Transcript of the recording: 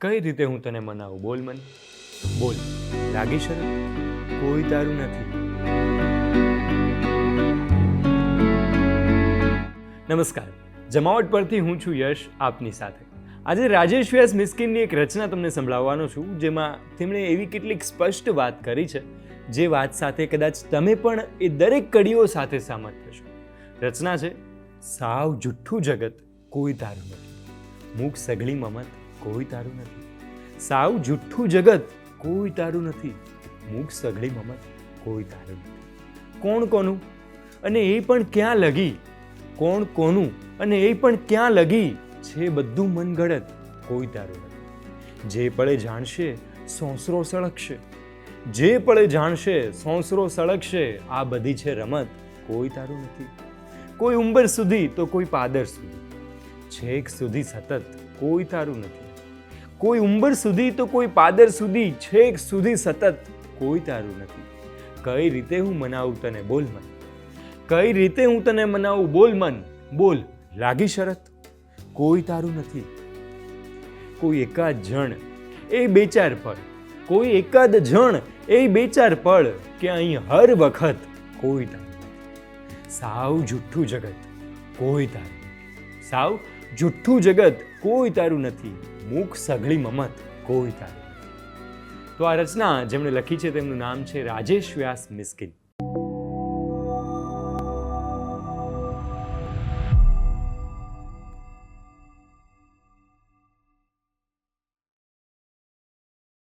કઈ રીતે હું તને મનાવું? બોલ મને. બોલ. લાગી શરત કોઈ તારું નથી. નમસ્કાર. જમાવટ પરથી હું છું યશ, આપની સાથે. આજે રાજેશ વ્યાસ મિસ્કિનની એક રચના તમને સંભળાવવાનો છું, જેમાં તેમણે એવી કેટલીક સ્પષ્ટ વાત કરી છે, જે વાત સાથે કદાચ તમે પણ એ દરેક કડીઓ સાથે સહમત થશો. રચના છે, સાવ જુઠ્ઠું જગત કોઈ તારું નથી. મૂક સગળી મમત. કોઈ તારું નથી. સાવ જુઠ્ઠું જગત કોઈ તારું નથી. મૂક સગળી મમત, કોઈ તારું નથી. કોણ કોનું? અને એ પણ ક્યાં લગી? કોણ કોનું? અને એ પણ ક્યાં લગી? છે બધું મનગળત કોઈ તારું નથી. જે પળે જાણશે, સોંસરો સળગશે. જે પળે જાણશે, સોંસરો સળગશે, આ બધી છે રમત, કોઈ તારું નથી. કોઈ ઉંબર સુધી તો કોઈ પાદર સુધી. છેક સુધી સતત કોઈ તારું નથી. કોઈ ઉંબર સુધી તો કોઈ પાદર સુધી, છેક સુધી સતત. કોઈ તારું નથી. કઈ રીતે હું મનાવું તને? બોલ મન. કઈ રીતે હું તને મનાવું? બોલ મન. બોલ. લાગી શરત? કોઈ તારું નથી. કોઈ એકાદ જણ. એ બે ચાર પળ. કોઈ એકાદ જણ એ બે ચાર પળ કે અહીં હર વખત કોઈ તારું સાવ જુઠ્ઠું જગત. કોઈ તારું સાવ જુઠ્ઠું જગત કોઈ તારું નથી. મુખ સઘળી મમત કોઈ તારી તો આ રચના જેમણે લખી છે તેમનું નામ છે રાજેશ વ્યાસ મિસ્કિન.